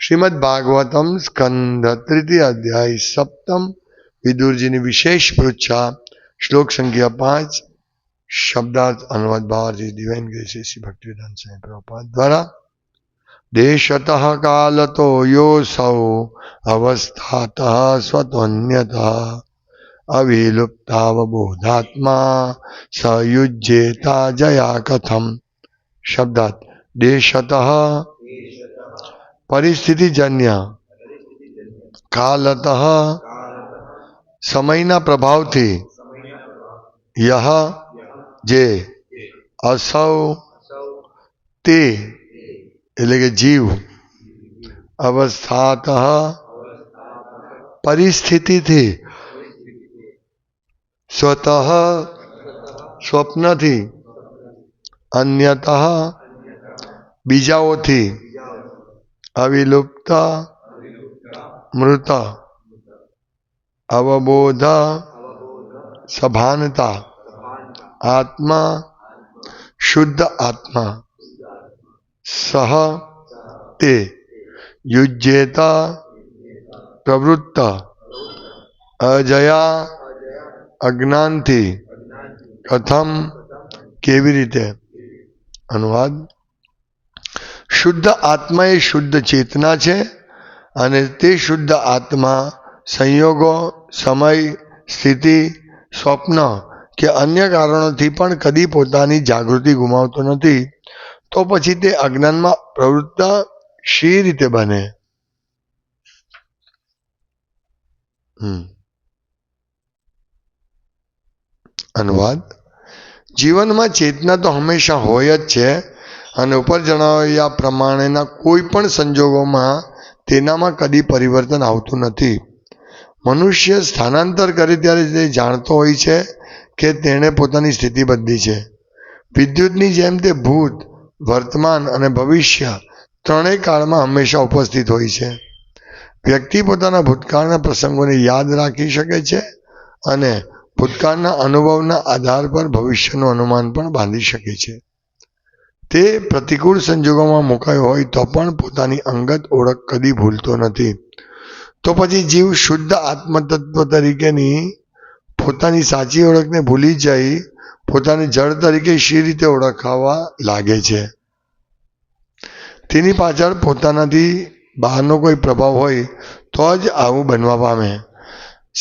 શ્રીમદ ભાગવતમ સ્કંદ તૃતીય અધ્યાય સપ્તમ વિદુરજીની વિશેષ પૃચ્છા શ્લોક સંખ્યા પાંચ શબ્દાર્થ અનુવાદ ભાવાર્થી દિવેન ગઈ શ્રી ભક્તિવેદાંત સ્વામી પ્રભુપાદ દ્વારા દેશતઃ કાલતો યોસૌ અવસ્થાત સ્વતોન્યતઃ અવિલુપ્તાવબોધાત્મા સયુજ્યેતા જયા કથમ શબ્દાર્થ દેશતઃ પરિસ્થિતિજન્ય કાલતઃ સમયના પ્રભાવથી યહ જે અસૌ તે એટલે કે જીવ અવસ્થાત પરિસ્થિતિથી સ્વતઃ સ્વપ્નથી અન્યતઃ બીજાઓથી અવિલુપ્ત મૃત અવબોધ સભાનતા આત્મા શુદ્ધ આત્મા સહ તે યુજ્યેત પ્રવૃત્ત અજયા અજ્ઞાનથી કથમ કેવી રીતે અનુવાદ શુદ્ધ આત્મા એ શુદ્ધ ચેતના છે અને તે શુદ્ધ આત્મા સંયોગો, સમય, સ્થિતિ, સ્વપ્ન કે અન્ય કારણોથી પણ કદી પોતાની જાગૃતિ ગુમાવતો નથી, તો પછી તે અજ્ઞાનમાં પ્રવૃત્ત શી રીતે બને. અનુવાદ. જીવનમાં ચેતના તો હંમેશા હોય જ છે અને ઉપર જણાવ્યા પ્રમાણેના કોઈ પણ સંજોગોમાં તેનામાં કદી પરિવર્તન આવતું નથી. મનુષ્ય સ્થાનાંતર કરે ત્યારે તે જાણતો હોય છે કે તેણે પોતાની સ્થિતિ બદલી છે. વિદ્યુતની જેમ તે ભૂત, વર્તમાન અને ભવિષ્ય ત્રણેય કાળમાં હંમેશા ઉપસ્થિત હોય છે. વ્યક્તિ પોતાના ભૂતકાળના પ્રસંગોને યાદ રાખી શકે છે અને ભૂતકાળના અનુભવના આધાર પર ભવિષ્યનું અનુમાન પણ બાંધી શકે છે. તે પ્રતિકૂળ સંજોગોમાં મુકાયો હોય તો પણ પોતાની અંગત ઓળખ કદી ભૂલતો નથી. તો પછી જીવ શુદ્ધ આત્મતત્વ તરીકેની પોતાની સાચી ઓળખને ભૂલી જઈ પોતાની જળ તરીકે શી રીતે ઓળખાવા લાગે છે? તેની પાછળ પોતાનાથી બહારનો કોઈ પ્રભાવ હોય તો જ આવું બનવા પામે.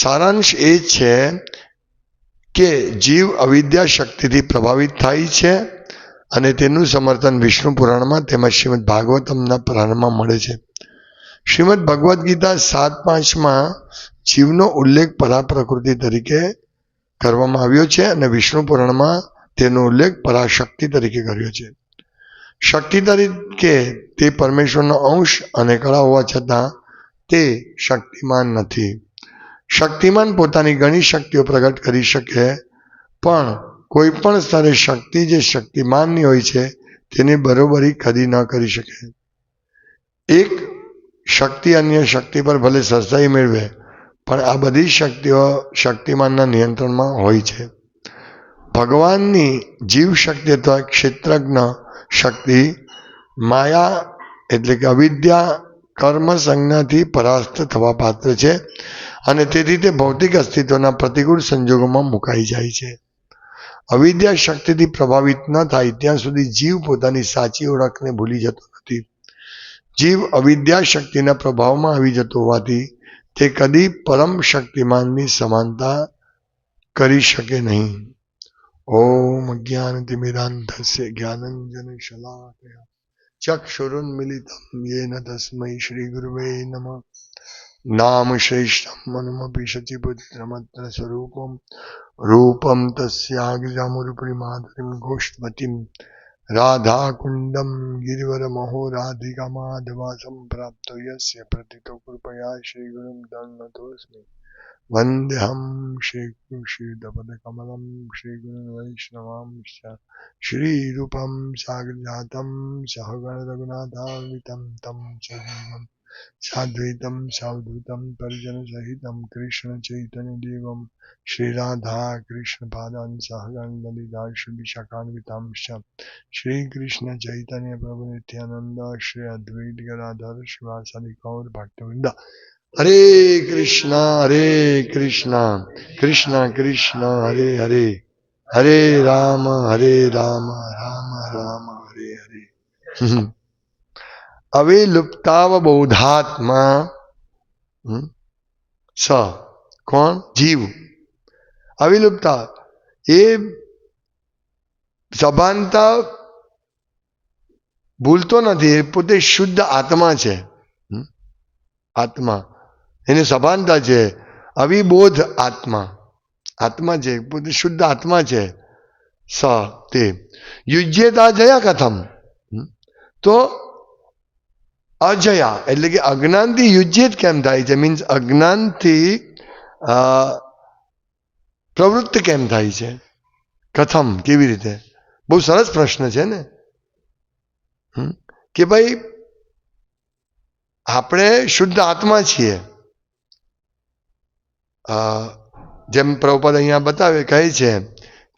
સારાંશ એ છે કે જીવ અવિદ્યા શક્તિથી પ્રભાવિત થાય છે અને તેનું સમર્થન વિષ્ણુ પુરાણમાં તેમજ શ્રીમદ ભાગવતમના પુરાણમાં મળે છે. શ્રીમદ ભગવદ્ ગીતા સાત પાંચમાં જીવનો ઉલ્લેખ પરા પ્રકૃતિ તરીકે કરવામાં આવ્યો છે અને વિષ્ણુ પુરાણમાં તેનો ઉલ્લેખ પરાશક્તિ તરીકે કર્યો છે. શક્તિ તરીકે તે પરમેશ્વરનો અંશ અને કળા હોવા છતાં તે શક્તિમાન નથી. શક્તિમાન પોતાની ઘણી શક્તિઓ પ્રગટ કરી શકે, પણ કોઈ પણ સ્તરે શક્તિ જે શક્તિમાનની હોય છે, તેની બરોબરી કદી ન કરી શકે. એક શક્તિ અન્ય શક્તિ પર ભલે સરસાઈ મેળવે, પણ આ બધી શક્તિઓ શક્તિમાનના નિયંત્રણમાં હોય છે. ભગવાનની જીવ શક્તિ અથવા ક્ષેત્રજ્ઞ શક્તિ માયા એટલે કે અવિદ્યા કર્મ સંજ્ઞાથી પરાસ્ત થવા પાત્ર છે અને તેથી તે ભૌતિક અસ્તિત્વના પ્રતિકૂળ સંજોગોમાં મુકાઈ જાય છે. અવિદ્યા શક્તિથી પ્રભાવિત ન થાય, ત્યાં સુધી જીવ પોતાની સાચી ઓળખને ભૂલી જતો નથી. જીવ અવિદ્યા શક્તિના પ્રભાવમાં આવી જતો હોવાથી તે કદી પરમ શક્તિમાનની સમાનતા કરી શકે નહીં. ઓમ જ્ઞાન તિમિરાંધસ્ય જ્ઞાનંજન શલાકયા. ચક્ષુરુન્મિલિતમ યેન તસ્મૈ શ્રી ગુરુવે નમઃ. નામ શ્રેષ્ઠમ મનુમપી શચિપુત્રમત્ર સ્વરૂપમ રૂપમ તસ્યાગ્રજામુરુપરિમાધુરીમ ગોષ્ઠમતીમ રાધાકુંડમ ગિરિવરમહો રાધિકામાધવાસમ પ્રાપ્ત યસ્ય પ્રતિતો કૃપયા શ્રીગુરુમ દંડતોસ્મિ વંદેહમ શ્રી કૃષિદપદકમલમ શ્રી ગુરુ વૈષ્ણવાંશ શ્રીરૂપમ સાગરજાતમ સહગણ રઘુનાથાન્વિતમ તમ ચ સાદ્વૈતમ સાવધૂતમ પરિજન સહિતમ કૃષ્ણ ચૈતન્ય દેવમ શ્રી રાધા કૃષ્ણ પાદાન સહગન લલિતા શ્રી કૃષ્ણ ચૈતન્ય પ્રભુ નિત્યાનંદ શ્રી અદ્વૈત ગરાધર શિવાસાદિ કૌર ભક્તવૃંદ હરે કૃષ્ણ હરે કૃષ્ણ કૃષ્ણ કૃષ્ણ હરે હરે હરે રામ હરે રામ રામ રામ હરે હરે અવિલુપ્તાવબોધાત્મા. હમ, સ. કોણ? જીવ. અવિલુપ્તા. એ સભાનતા ભૂલતો નથી એ પોતે શુદ્ધ આત્મા છે. આત્મા. એની સભાનતા છે. અવિબોધ આત્મા. આત્મા છે. પોતે શુદ્ધ આત્મા છે. સ. તે. યુજ્યતા જયા કથમ. તો અજયા એટલે કે અજ્ઞાનથી યુજ્યત કેમ થાય છે? મીન્સ અજ્ઞાનથી પ્રવૃત્ત કેમ થાય છે? કથમ કેવી રીતે? બહુ સરસ પ્રશ્ન છે ને. કે ભાઈ, આપણે શુદ્ધ આત્મા છીએ. જેમ પ્રભુપદ અહીંયા બતાવે, કહે છે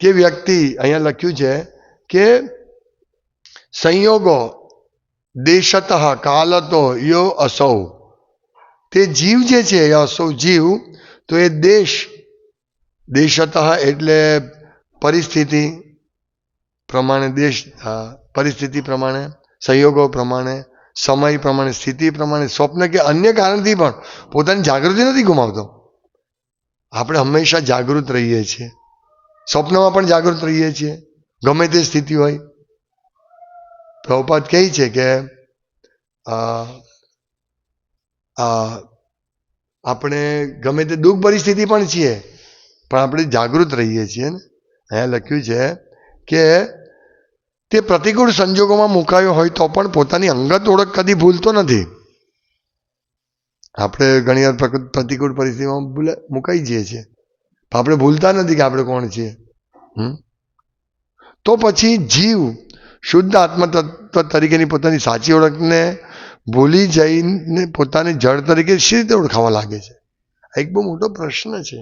કે વ્યક્તિ, અહીંયા લખ્યું છે કે સંયોગો દેશત કાલતો યો અસૌ. તે જીવ જે છે અસૌ જીવ, તો એ દેશ, દેશત એટલે પરિસ્થિતિ પ્રમાણે દેશ પરિસ્થિતિ પ્રમાણે, સંયોગો પ્રમાણે, સમય પ્રમાણે, સ્થિતિ પ્રમાણે, સ્વપ્ન કે અન્ય કારણથી પણ પોતાની જાગૃતિ નથી ગુમાવતો. આપણે હંમેશા જાગૃત રહીએ છીએ. સ્વપ્નમાં પણ જાગૃત રહીએ છીએ. ગમે તે સ્થિતિ હોય પ્રભુપાદ કહે છે કે આપણે ગમે તે દુઃખ પરિસ્થિતિ પણ છીએ, પણ આપણે જાગૃત રહીએ છીએ ને? અહીંયા લખ્યું છે કે તે પ્રતિકૂળ સંજોગોમાં મુકાયો હોય તો પણ પોતાની અંગત ઓળખ કદી ભૂલતો નથી. આપણે ઘણીવાર વાર પ્રતિકૂળ પરિસ્થિતિમાં ભૂલે, મુકાઈ જઈએ છીએ. આપણે ભૂલતા નથી કે આપણે કોણ છીએ? તો પછી જીવ શુદ્ધ આત્મતત્વ તરીકેની પોતાની સાચી ઓળખને ભૂલી જઈને પોતાને જળ તરીકે શી રીતે ઓળખાવા લાગે છે? આ એક બહુ મોટો પ્રશ્ન છે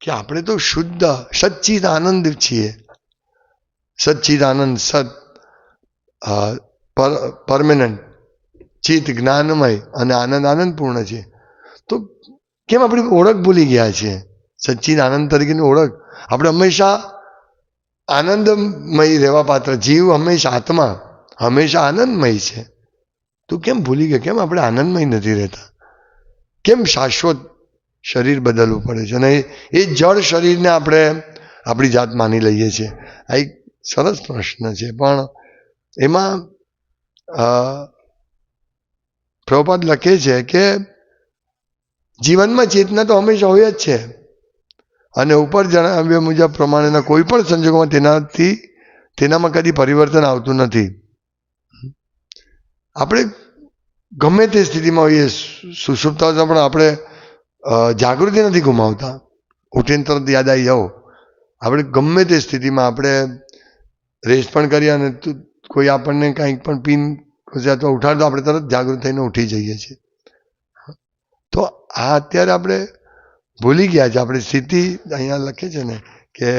કે આપણે તો શુદ્ધ સચ્ચિત આનંદ છીએ સચ્ચિદ આનંદ સત પરમેનન્ટ, ચિત્ત જ્ઞાનમય અને આનંદ આનંદપૂર્ણ છે તો કેમ આપણી ઓળખ ભૂલી ગયા છે સચ્ચિદ આનંદ તરીકેની ઓળખ. આપણે હંમેશા આનંદમય રહેવા પાત્ર. જીવ હંમેશા આત્મા, હંમેશા આનંદમય છે. તું કેમ ભૂલી ગયો? કેમ આપણે આનંદમય નથી રહેતા? કેમ શાશ્વત શરીર બદલવું પડે છે? અને એ- જળ શરીરને આપણે આપણી જાત માની લઈએ છીએ. આ એક સરસ પ્રશ્ન છે. પણ એમાં પ્રભુપાદ લખે છે કે જીવનમાં ચેતના તો હંમેશા હોય જ છે. અને ઉપર જણાવ્યા મુજબ પ્રમાણેના કોઈ પણ સંજોગોમાં તેનાથી, તેનામાં કદી પરિવર્તન આવતું નથી. આપણે ગમે તે સ્થિતિમાં હોઈએ સુષુપ્તા પણ આપણે જાગૃતિ નથી ગુમાવતા. ઉઠીને તરત યાદ આવી જાઓ. આપણે ગમે તે સ્થિતિમાં આપણે રેસ્ટ પણ કરીએ અને કોઈ આપણને કાંઈક પણ પીન અથવા ઉઠાડતો આપણે તરત જાગૃત થઈને ઉઠી જઈએ છીએ. તો આ અત્યારે આપણે ભૂલી ગયા છે. આપણી સ્થિતિ અહીંયા લખે છે ને કે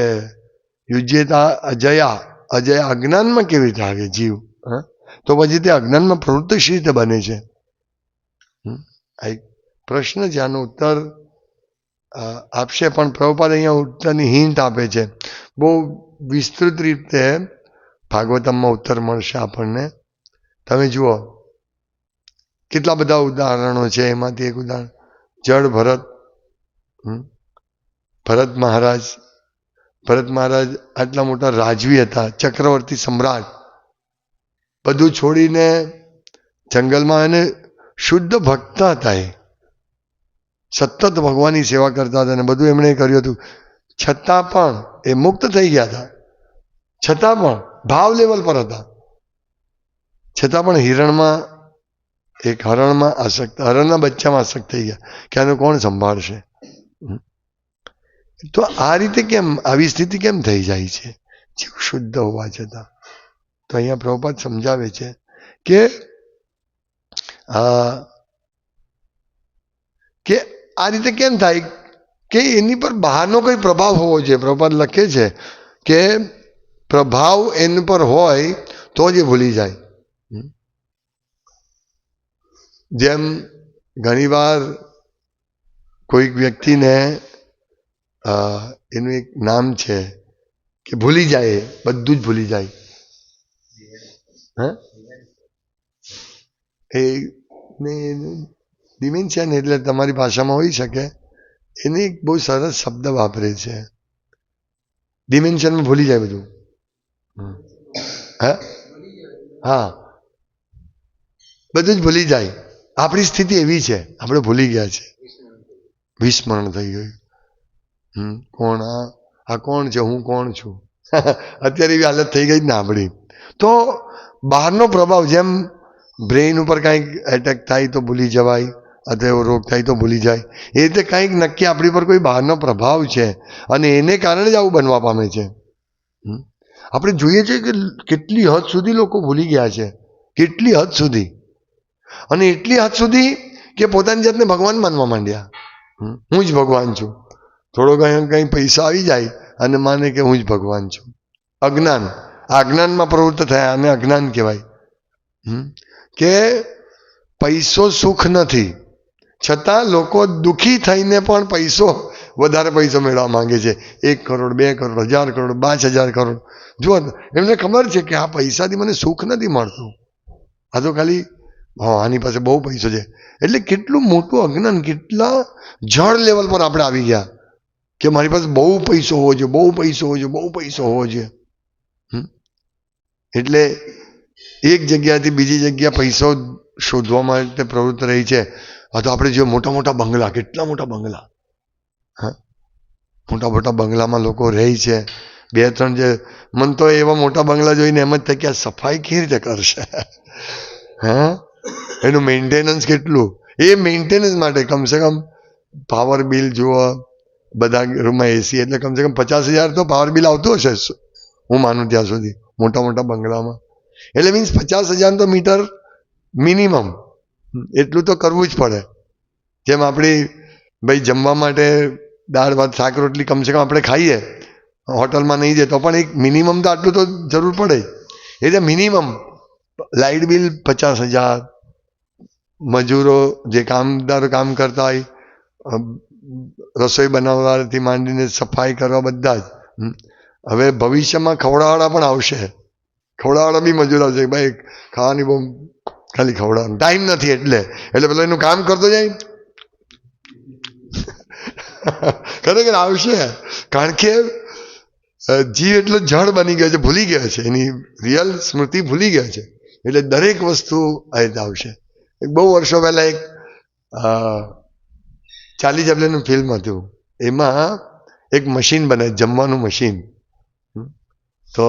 યુજ્યતા, અજયા અજયા અજ્ઞાનમાં કેવી રીતે આવે? જીવ, હા? તો પછી તે અજ્ઞાનમાં પ્રવૃત્તિ શી રીતે બને છે? આ એક પ્રશ્ન છે. આનો ઉત્તર આપશે, પણ પ્રભુપાદ અહીંયા ઉત્તરની હિંટ આપે છે. બહુ વિસ્તૃત રીતે ભાગવતમમાં ઉત્તર મળશે આપણને. તમે જુઓ, કેટલા બધા ઉદાહરણો છે. એમાંથી એક ઉદાહરણ, જળ ભરત? ભરત મહારાજ ભરત મહારાજ આટલા મોટા રાજવી હતા, ચક્રવર્તી સમ્રાટ. બધું છોડીને જંગલમાં એને શુદ્ધ ભક્ત હતા એ. સતત ભગવાનની સેવા કરતા હતા અને બધું એમણે કર્યું હતું. છતાં પણ એ મુક્ત થઈ ગયા હતા. છતાં પણ ભાવ લેવલ પર હતા. છતાં પણ હિરણમાં, એક હરણમાં આસક્ત, હરણના બચ્ચામાં આસક્ત થઈ ગયા. કે આનું કોણ સંભાળશે. તો આ રીતે કેમ, આવી સ્થિતિ કેમ થઈ જાય છે? જીવ શુદ્ધ હોવા છતાં. તો અહીંયા પ્રભુપાદ સમજાવે છે કે, આ આ રીતે કેમ થાય? કે એની પર બહારનો કોઈ પ્રભાવ હોવો જોઈએ. પ્રભુપાદ લખે છે કે પ્રભાવ એની પર હોય તો જ એ ભૂલી જાય. જેમ ઘણીવાર કોઈક વ્યક્તિને એનું એક નામ છે કે ભૂલી જાય, બધું જ ભૂલી જાય. હે? એ ને એટલે તમારી ભાષામાં હોઈ શકે. એને એક બહુ સરસ શબ્દ વાપરે છે. ડિમેન્શનમાં ભૂલી જાય બધું. હે? હા. બધું જ ભૂલી જાય. આપણી સ્થિતિ એવી છે. આપણે ભૂલી ગયા છે. વિસ્મરણ થઈ ગયું. કોણ? આ આ કોણ છે? હું કોણ છું? અત્યારે એવી હાલત થઈ ગઈ ને આપણી. તો બહારનો પ્રભાવ જેમ બ્રેઇન ઉપર કાંઈક એટેક થાય તો ભૂલી જવાય, અથવા એવો રોગ થાય તો ભૂલી જાય, એ રીતે કાંઈક નક્કી આપણી પર કોઈ બહારનો પ્રભાવ છે અને એને કારણે જ આવું બનવા પામે છે. આપણે જોઈએ છીએ કે કેટલી હદ સુધી લોકો ભૂલી ગયા છે. કેટલી હદ સુધી? અને એટલી હદ સુધી કે પોતાની જાતને ભગવાન માનવા માંડ્યા. હું જ ભગવાન છું. થોડો કંઈ કંઈ પૈસા આવી જાય અને માને કે હું જ ભગવાન છું. અજ્ઞાન. આ અજ્ઞાનમાં પ્રવૃત્ત થયા અને અજ્ઞાન કહેવાય. કે પૈસો સુખ નથી. છતાં લોકો દુઃખી થઈને પણ પૈસો વધારે પૈસો મેળવવા માંગે છે. એક કરોડ, બે કરોડ, હજાર કરોડ, પાંચ હજાર કરોડ. જુઓ, એમને ખબર છે કે આ પૈસાથી મને સુખ નથી મળતું. આ તો ખાલી, હા, આની પાસે બહુ પૈસો છે. એટલે કેટલું મોટું અજ્ઞાન, કેટલા જળ લેવલ પર આપણે આવી ગયા. કે મારી પાસે બહુ પૈસો હોવો જોઈએ, બહુ પૈસો હોવો જોઈએ, બહુ પૈસો હોવો જોઈએ? એટલે એક જગ્યાથી બીજી જગ્યા પૈસો શોધવા માટે પ્રવૃત્ત રહી છે. તો આપણે જોઈએ મોટા મોટા બંગલા, કેટલા મોટા બંગલા? હા? મોટા મોટા બંગલામાં લોકો રહે છે. બે ત્રણ જે, મન તો એવા મોટા બંગલા જોઈને એમ જ થાય કે આ સફાઈ કેવી રીતે કરશે? હા? એનું મેન્ટેનન્સ કેટલું? એ મેન્ટેનન્સ માટે કમસે કમ પાવર બિલ જુઓ બધા રૂમમાં એસી એટલે કમસે કમ પચાસ હજાર તો પાવર બિલ આવતું હશે હું માનું ત્યાં સુધી. મોટા મોટા બંગલામાં. એટલે મીન્સ પચાસ હજાર તો મીટર મિનિમમ એટલું તો કરવું જ પડે. જેમ આપણી, ભાઈ જમવા માટે દાળ, ભાત, શાક, રોટલી કમસે કમ આપણે ખાઈએ. હોટલમાં નહીં જાય તો પણ એક મિનિમમ તો આટલું તો જરૂર પડે એટલે મિનિમમ લાઇટ બિલ પચાસ હજાર, મજૂરો જે કામદારો કામ કરતા હોય રસોઈ બનાવવાથી માંડીને સફાઈ કરવા બધા જ. હવે ભવિષ્યમાં ખવડાવાળા પણ આવશે. ખવડાવાળા બી મજૂર આવશે ભાઈ, ખાવાની બહુ ખાલી ખવડાવવાનું ટાઈમ નથી એટલે. એટલે પેલો એનું કામ કરતો જાય. ખરેખર આવશે. કારણ કે જીવ એટલો જળ બની ગયો છે, ભૂલી ગયો છે. એની રિયલ સ્મૃતિ ભૂલી ગયો છે. એટલે દરેક વસ્તુ આ આવશે. બહુ વર્ષો પહેલાં એક અ, ચાર્લી ચેપ્લિનનું ફિલ્મ હતું. એમાં એક મશીન બને જમવાનું મશીન તો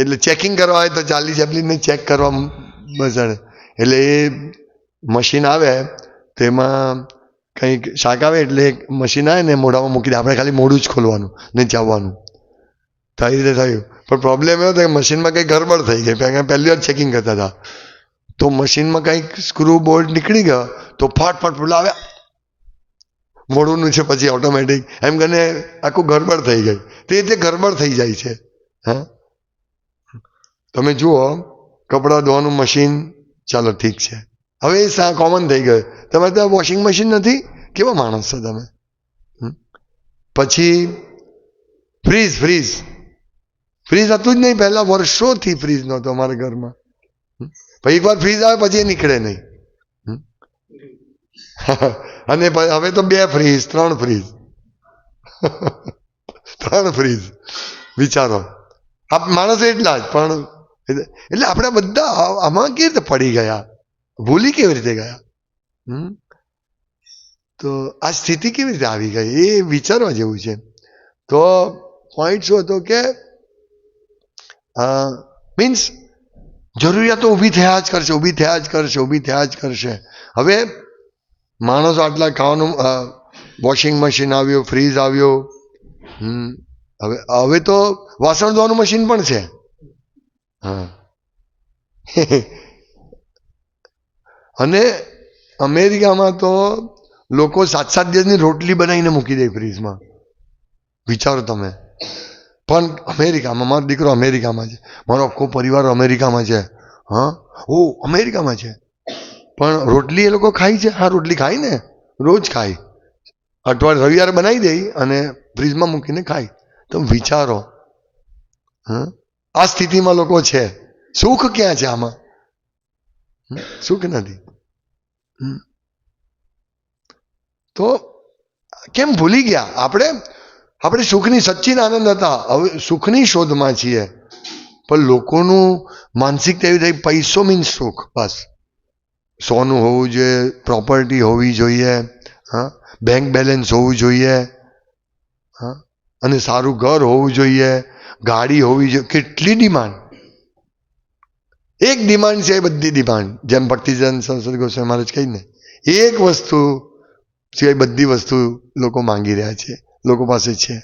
એટલે ચેકિંગ કરવા આવે તો ચાલી ચેપ્લિનને ચેક કરવા બસાડે એટલે એ મશીન આવે તો એમાં કંઈક શાક આવે એટલે મશીન આવે ને મોઢામાં મૂકી દે આપણે ખાલી મોઢું જ ખોલવાનું ને ચાવવાનું તો આવી રીતે થયું. પણ પ્રોબ્લેમ એવો કે મશીનમાં કંઈક ગરબડ થઈ ગઈ. કારણ પહેલી વાર ચેકિંગ કરતા હતા. તો મશીનમાં કંઈક સ્ક્રૂ બોલ્ટ નીકળી ગયો તો ફાટ ફાટ પેલા આવ્યા મોડું છે પછી ઓટોમેટિક એમ કરીને આખું ગરબડ થઈ ગઈ. તે રીતે ગરબડ થઈ જાય છે. હા? તમે જુઓ, કપડાં ધોવાનું મશીન ચાલો ઠીક છે. હવે એ સા કોમન થઈ ગયું. તમારે ત્યાં વોશિંગ મશીન નથી? કેવા માણસ છો તમે? પછી ફ્રીજ ફ્રીજ ફ્રીજ હતું જ નહીં. પહેલાં વર્ષોથી ફ્રીજ નહોતો અમારા ઘરમાં? પછી એકવાર ફ્રીજ આવે, પછી એ નીકળે નહીં? અને હવે તો બે ફ્રીજ ત્રણ ફ્રીજ ત્રણ ફ્રીજ વિચારો. આપ, માણસ એટલા જ, પણ એટલે આપણે બધા આમાં કેવી રીતે પડી ગયા? ભૂલી કેવી રીતે ગયા? તો આ સ્થિતિ કેવી રીતે આવી ગઈ? એ વિચારવા જેવું છે. તો પોઈન્ટ શું હતો કે મીન્સ જરૂરિયાતો ઊભી થયા જ કરશે, ઊભી થયા જ કરશે, ઊભી થયા જ કરશે. હવે માણસો આટલા ખાવાનું વોશિંગ મશીન આવ્યું ફ્રીજ આવ્યો. હવે હવે તો વાસણ ધોવાનું મશીન પણ છે. હા. અને અમેરિકામાં તો લોકો સાત સાત દિવસની રોટલી બનાવીને મૂકી દે ફ્રીજમાં વિચારો તમે. પણ અમેરિકામાં, મારો દીકરો અમેરિકામાં છે. મારો આખો પરિવાર અમેરિકામાં છે. હા? ઓ, અમેરિકામાં છે. પણ રોટલી એ લોકો ખાય છે? હા, રોટલી ખાય ને. રોજ ખાય. અઠવાડિયે રવિવારે બનાવી દે અને ફ્રીજમાં મૂકીને ખાય. તો વિચારો. હા આ સ્થિતિમાં લોકો છે. સુખ ક્યાં છે આમાં? સુખ નથી. તો કેમ ભૂલી ગયા? આપણે આપણે સુખની સચ્ચિન આનંદ હતા. હવે સુખની શોધમાં છીએ. પણ લોકોનું માનસિકતા એવી થઈ પૈસો મીન્સ સુખ. બસ. સોનું હોવું જોઈએ પ્રોપર્ટી હોવી જોઈએ, હા બેંક બેલેન્સ હોવું જોઈએ, હા, અને સારું ઘર હોવું જોઈએ, ગાડી હોવી જોઈએ, કેટલી ડિમાન્ડ એક ડિમાન્ડ છે એ બધી ડિમાન્ડ જેમ ભક્તિજન સંસદ ગોસ્વામી મહારાજ કહીને એક વસ્તુ સિવાય બધી વસ્તુ લોકો માંગી રહ્યા છે, લોકો પાસે છે,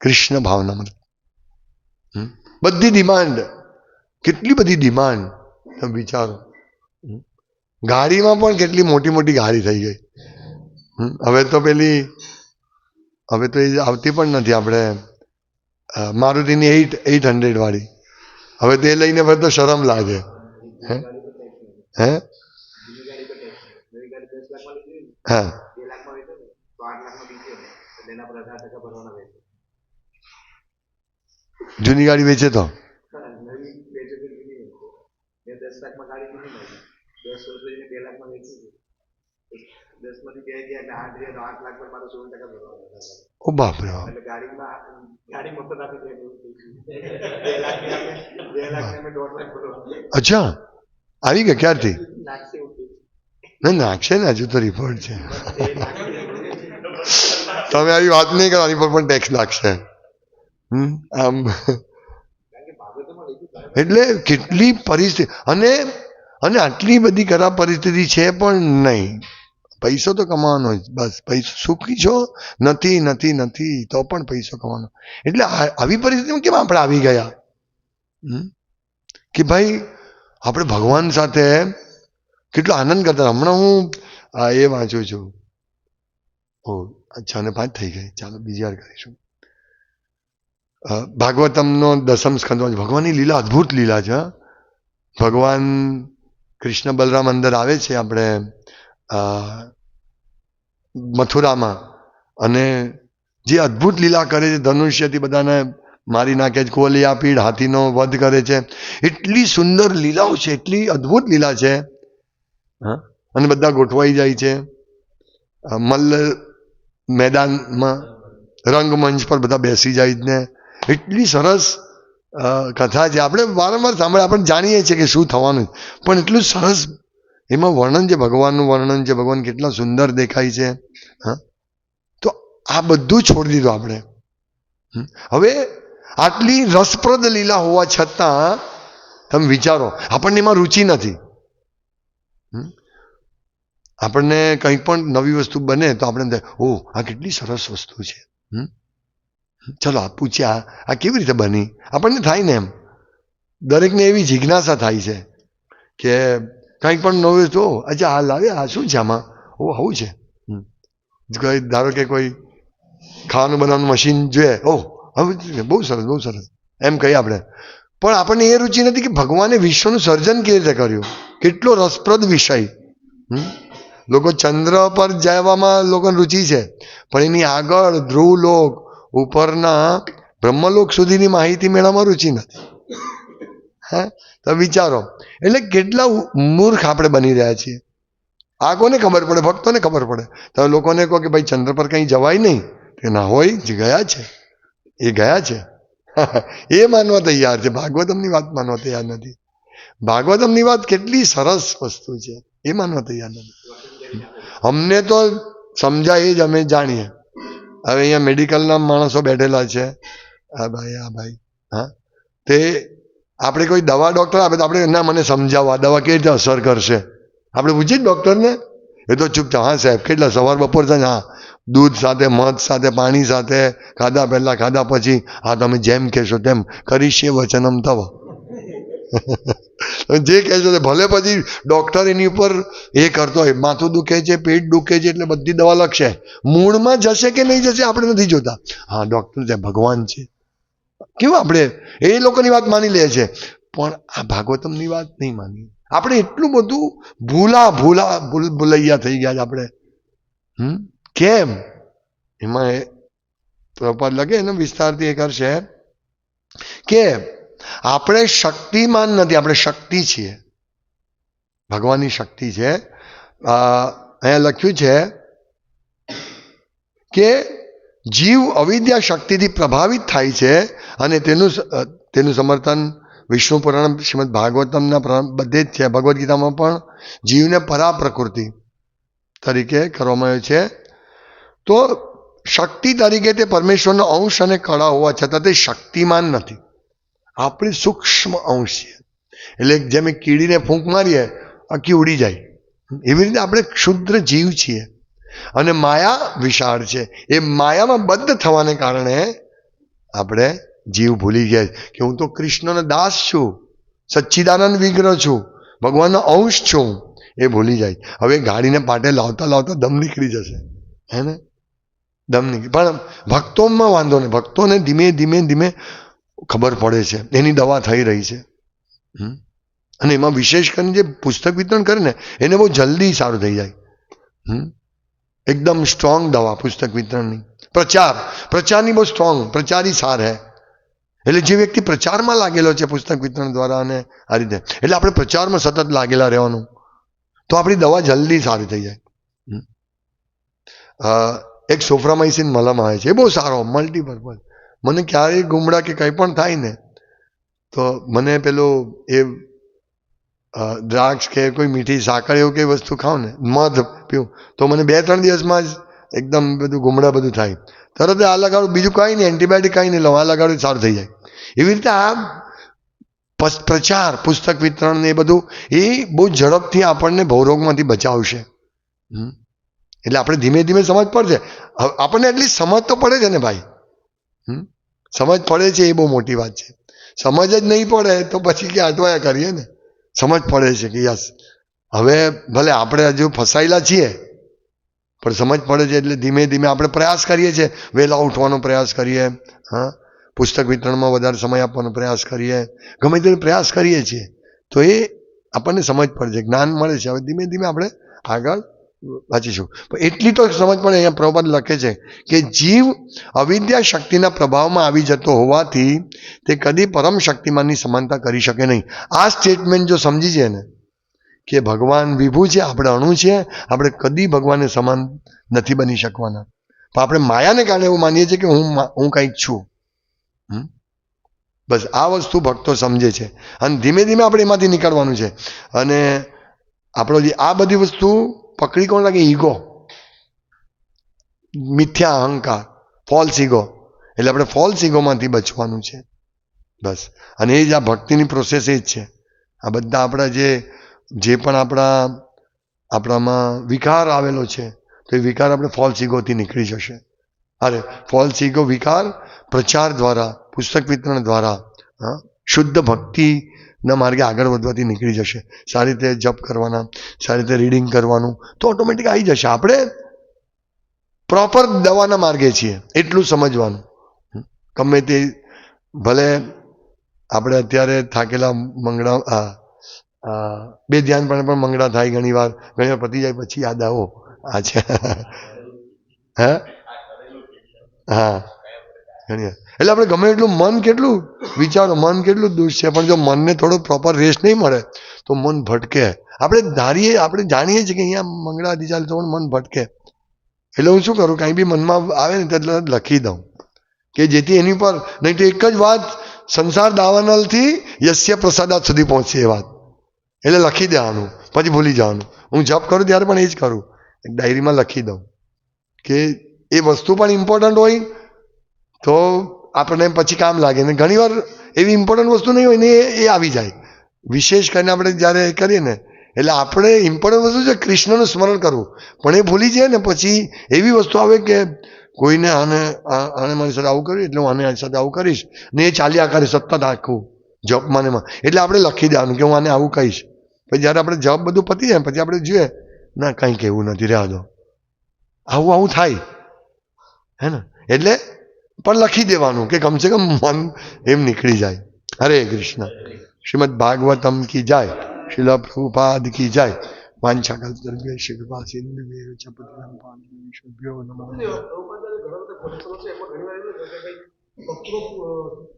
કૃષ્ણ ભાવના મતલબ? બધી ડિમાન્ડ કેટલી બધી ડિમાન્ડ તમે વિચારો? ગાડીમાં પણ કેટલી મોટી મોટી ગાડી થઈ ગઈ? હવે તો પેલી, હવે તો એ આવતી પણ નથી આપણે મારુતિની એઇટ એઇટ હંડ્રેડવાળી હવે તે લઈને ફરતો શરમ લાગે. હે? હે? હા? જૂની ગાડી વેચે ને તો આઠ લાખમાં બીજી હોય તો તેના પર અઢાર ટકા ભરવાના વેચો જૂની ગાડી વેચે તો નવી વેચો તો જૂની વેચો મેં દસ લાખમાં ગાડી જૂની મળી દસ વર્ષ લઈને બે લાખમાં વેચી છે દસમાંથી બે ગયા એટલે આઠ ગયા આઠ લાખ પર મારો સોળ ટકા ભરવાના. ઓ. એટલે ગાડીમાં ગાડી મફત આપી દે. બે લાખ બે લાખ ને દોઢ લાખ ભરવાના અચ્છા આવી ગયા ક્યારથી ના નાખશે ને હજુ તો રિફંડ છે તમે આવી વાત નહીં કરો આની પર પણ ટેક્સ લાગશે હમ આમ. એટલે કેટલી પરિસ્થિતિ અને અને આટલી બધી ખરાબ પરિસ્થિતિ છે પણ નહીં. પૈસો તો કમાવાનો જ. બસ, પૈસો સુખી છો? નથી નથી નથી, તો પણ પૈસો કમાવાનો. એટલે આવી પરિસ્થિતિમાં કેમ આપણે આવી ગયા? કે ભાઈ, આપણે ભગવાન સાથે કેટલો આનંદ કરતા. હમણાં હું એ વાંચું છું. ઓ અચ્છા અને પાંચ થઈ ગઈ. ચાલો, બીજી વાર કરીશું. ભાગવતમનો દસમ સ્કંદ ભગવાનની લીલા, અદ્ભુત લીલા છે ભગવાન કૃષ્ણ બલરામ અંદર આવે છે આપણે મથુરામાં. અને જે અદ્ભુત લીલા કરે છે, ધનુષ્યથી બધાને મારી નાખે છે કોલિયા પીડ હાથીનો વધ કરે છે. એટલી સુંદર લીલાઓ છે, એટલી અદ્ભુત લીલા છે. હા? અને બધા ગોઠવાઈ જાય છે. મલ્લ મેદાનમાં રંગમંચ પર બધા બેસી જાય ને. એટલી સરસ કથા છે આપણે વારંવાર સાંભળે આપણે જાણીએ છીએ કે શું થવાનું પણ એટલું સરસ એમાં વર્ણન છે, ભગવાનનું વર્ણન છે, ભગવાન કેટલા સુંદર દેખાય છે, હા. તો આ બધું છોડી દીધું આપણે. હવે આટલી રસપ્રદ લીલા હોવા છતાં તમે વિચારો, આપણને એમાં રુચિ નથી. આપણને કંઈ પણ નવી વસ્તુ બને તો આપણે ઓ આ કેટલી સરસ વસ્તુ છે. હમ. ચલો આ પૂછ્યા આ કેવી રીતે બની? આપણને થાય ને એમ. દરેકને એવી જિજ્ઞાસા થાય છે કે કંઈક પણ નવું તો, અચ્છા, આ લાવે, આ શું છે આમાં? ઓ, આવું છે. કોઈ ધારો કે કોઈ ખાવાનું બનાવવાનું મશીન જોઈએ. ઓ હવે બહુ સરસ બહુ સરસ. એમ કહીએ આપણે. પણ આપણને એ રુચિ નથી કે ભગવાને વિશ્વનું સર્જન કેવી રીતે કર્યું? કેટલો રસપ્રદ વિષય? લોકો ચંદ્ર પર જવામાં લોકોને રુચિ છે. પણ એની આગળ ધ્રુવલોક ઉપરના બ્રહ્મલોક સુધીની માહિતી મેળવવામાં રુચિ નથી. હા? તો વિચારો, એટલે કેટલા મૂર્ખ આપણે બની રહ્યા છીએ? આ કોને ખબર પડે? ભક્તોને ખબર પડે. તમે લોકોને કહો કે ભાઈ, ચંદ્ર પર કંઈ જવાય નહીં. કે ના હોય, જે ગયા છે. એ ગયા છે. એ માનવા તૈયાર છે. ભાગવતમની વાત માનવા તૈયાર નથી. ભાગવતમની વાત કેટલી સરસ વસ્તુ છે. એ માનવા તૈયાર નથી. અમને તો સમજાય એ જ, અમે જાણીએ. હવે અહીંયા મેડિકલના માણસો બેઠેલા છે. આ ભાઈ આ ભાઈ. હા? તે આપણે કોઈ દવા ડૉક્ટર આપે તો આપણે ના મને સમજાવવા, દવા કેવી રીતે અસર કરશે? આપણે પૂછીએ જ ડૉક્ટરને એ તો ચૂપચાપ, હા સાહેબ, કેટલા સવાર બપોર થાય હા, દૂધ સાથે, મધ સાથે, પાણી સાથે, ખાધા પહેલાં, ખાધા પછી. હા, તમે જેમ કહેશો તેમ. કરીશે વચનમ તવ. જે કહે છે ભલે પછી ડૉક્ટર એની ઉપર એ કરતો હોય, માથું દુખે છે, પેટ દુખે છે એટલે બધી દવા લખશે. મૂળમાં જશે કે નહીં જશે આપણે નથી જોતા. હા ડૉક્ટર છે, ભગવાન છે. કેવું આપણે? એ લોકોની વાત માની લે છે. પણ આ ભાગવતમની વાત નહીં માની આપણે એટલું બધું ભૂલા ભૂલા ભૂલ ભૂલૈયા થઈ ગયા છે આપણે. હમ? કેમ? એમાં એ પ્રોપર લગે એનો વિસ્તારથી એ કરશે કે આપણે શક્તિમાન નથી, આપણે શક્તિ છીએ. ભગવાનની શક્તિ છે. અહીંયા લખ્યું છે કે જીવ અવિદ્યા શક્તિથી પ્રભાવિત થાય છે અને તેનું તેનું સમર્થન વિષ્ણુ પુરાણ શ્રીમદ ભાગવતમના બધે જ છે. ભગવદ્ ગીતામાં પણ જીવને પરા પ્રકૃતિ તરીકે કરવામાં આવ્યો છે. તો શક્તિ તરીકે તે પરમેશ્વરનો અંશ અને કળા હોવા છતાં તે શક્તિમાન નથી. આપણી સૂક્ષ્મ અંશ છે. એટલે જેમ કીડીને ફૂંક મારીએ, આખી ઉડી જાય. એવી રીતે આપણે ક્ષુદ્ર જીવ છીએ. અને માયા વિશાળ છે. એ માયામાં બદ્ધ થવાને કારણે આપણે જીવ ભૂલી ગયા કે હું તો કૃષ્ણનો દાસ છું. સચ્ચિદાનંદ વિગ્રહ છું. ભગવાનનો અંશ છું. એ ભૂલી જાય. હવે ગાડીને પાટે લાવતા લાવતા દમ નીકળી જશે. હે ને? દમ નીકળી પણ ભક્તોમાં વાંધો નહીં. ભક્તોને ધીમે ધીમે ધીમે ખબર પડે છે. એની દવા થઈ રહી છે. અને એમાં વિશેષ કરીને જે પુસ્તક વિતરણ કરે ને, એને બહુ જલ્દી સારું થઈ જાય. એકદમ સ્ટ્રોંગ દવા પુસ્તક વિતરણની. પ્રચાર. પ્રચારની બહુ સ્ટ્રોંગ પ્રચારી સાર હે. એટલે જે વ્યક્તિ પ્રચારમાં લાગેલો છે પુસ્તક વિતરણ દ્વારા અને આ રીતે. એટલે આપણે પ્રચારમાં સતત લાગેલા રહેવાનું. તો આપણી દવા જલ્દી સારી થઈ જાય. એક સોફ્રામાઇસિન મલમ આવે છે. એ બહુ સારો મલ્ટીપર્પઝ મને ક્યારેય ગુમડા કે કંઈ પણ થાય ને, તો મને પેલું એ દ્રાક્ષ કે કોઈ મીઠી સાકર એવું કંઈ વસ્તુ ખાઉં ને, મધ પીવું, તો મને બે ત્રણ દિવસમાં જ એકદમ બધું ગુમડા બધું થાય. તરત આ લગાડું, બીજું કાંઈ નહીં, એન્ટીબાયોટિક કાંઈ નહીં લઉં, આ લગાડું સારું થઈ જાય. એવી રીતે આ પ્રચાર, પુસ્તક વિતરણ ને એ બધું, એ બહુ ઝડપથી આપણને ભવરોગમાંથી બચાવશે. એટલે આપણે ધીમે ધીમે સમજ પડશે. આપણને એટલી સમજ તો પડે છે ને ભાઈ. હમ? સમજ પડે છે એ બહુ મોટી વાત છે. સમજ જ નહીં પડે તો પછી કે અટવાયા કરીએ ને? સમજ પડે છે કે યસ. હવે ભલે આપણે હજુ ફસાયેલા છીએ, પણ સમજ પડે છે એટલે ધીમે ધીમે આપણે પ્રયાસ કરીએ છીએ. વહેલા ઉઠવાનો પ્રયાસ કરીએ, હા? પુસ્તક વિતરણમાં વધારે સમય આપવાનો પ્રયાસ કરીએ. ગમે તે પ્રયાસ કરીએ છીએ, તો એ આપણને સમજ પડે છે, જ્ઞાન મળે છે. હવે ધીમે ધીમે આપણે આગળ વાંચીશું એટલી તો સમજ પણ અહીંયા પ્રભુપાદ લખે છે કે જીવ અવિદ્યા શક્તિના પ્રભાવમાં આવી જતો હોવાથી તે કદી પરમ શક્તિમાનની સમાનતા કરી શકે નહીં. આ સ્ટેટમેન્ટ જો સમજી છે ને, કે ભગવાન વિભુ છે, આપણે અણુ છે આપણે કદી ભગવાનને સમાન નથી બની શકવાના. પણ આપણે માયાને કારણે એવું માનીએ છીએ કે હું હું કંઈક છું? બસ આ વસ્તુ ભક્તો સમજે છે. અને ધીમે ધીમે આપણે એમાંથી નીકળવાનું છે. અને આપણો જે આ બધી વસ્તુ પકડી કોણ લાગે? ઈગો મિથ્યા અહંકાર. ફોલ્સ ઈગો એટલે આપણે ફોલ્સ ઈગોમાંથી બચવાનું છે. બસ. અને એ જ આ ભક્તિની પ્રોસેસ એ જ છે. આ બધા આપણા જે જે પણ આપણા, આપણામાં વિકાર આવેલો છે, તો એ વિકાર આપણે ફોલ્સ ઈગોથી નીકળી જશે. અરે ફોલ્સ ઈગો વિકાર પ્રચાર દ્વારા, પુસ્તક વિતરણ દ્વારા, હા, શુદ્ધ ભક્તિના માર્ગે આગળ વધવાથી નીકળી જશે. સારી રીતે જપ કરવાના, સારી રીતે રીડિંગ કરવાનું, તો ઓટોમેટિક આવી જશે. આપણે પ્રોપર દવાના માર્ગે છીએ. એટલું સમજવાનું. ગમે તે ભલે આપણે અત્યારે થાકેલા મંગળા બે ધ્યાન પણ પણ મંગળા થાય ઘણી વાર. ઘણી વાર પતી જાય પછી યાદ આવો. આ છે. હે? હા. એટલે આપણે ગમે એટલું મન કેટલું, વિચારો, મન કેટલું દુષ છે, પણ જો મનને થોડો પ્રોપર રેસ્ટ નહીં મળે, તો મન ભટકે. આપણે ધારીએ, આપણે જાણીએ છીએ કે અહીંયા મંગળા ચાલે તો મન ભટકે. એટલે હું શું કરું, કાંઈ બી મનમાં આવે ને એટલે લખી દઉં. કે જેથી એની પર નહીં તો એક જ વાત સંસાર દાવાનલથી યશ્ય પ્રસાદાત સુધી પહોંચે એ વાત. એટલે લખી દેવાનું, પછી ભૂલી જવાનું. હું જપ કરું ત્યારે પણ એ જ કરું. ડાયરીમાં લખી દઉં કે એ વસ્તુ પણ ઇમ્પોર્ટન્ટ હોય તો આપણને પછી કામ લાગે. ને ઘણીવાર એવી ઇમ્પોર્ટન્ટ વસ્તુ નહીં હોય ને એ આવી જાય. વિશેષ કરીને આપણે જ્યારે કરીએ ને, એટલે આપણે ઇમ્પોર્ટન્ટ વસ્તુ છે કૃષ્ણનું સ્મરણ કરવું. પણ એ ભૂલી જાય ને પછી એવી વસ્તુ આવે કે કોઈને આને આને મારી સાથે આવું કર્યું, એટલે હું આને આની સાથે આવું કરીશ. ને એ ચાલ્યા કરે સતત આખું જપમાં ને એટલે આપણે લખી દેવાનું કે હું આને આવું કહીશ. પછી જ્યારે આપણે જપ બધું પતી જાય પછી આપણે જોઈએ, ના, કંઈ કહેવું નથી રહ્યા દો. આવું આવું થાય. હે ને? એટલે પણ લખી દેવાનું કે કમસે કમ મન એમ નીકળી જાય. હરે કૃષ્ણ. શ્રીમદ ભાગવતમ કી જાય. શિલ પ્રભુપાદ કી જાય. વાંછા કલ્પદ્રવ્ય શ્રી કૃપા સિંધુ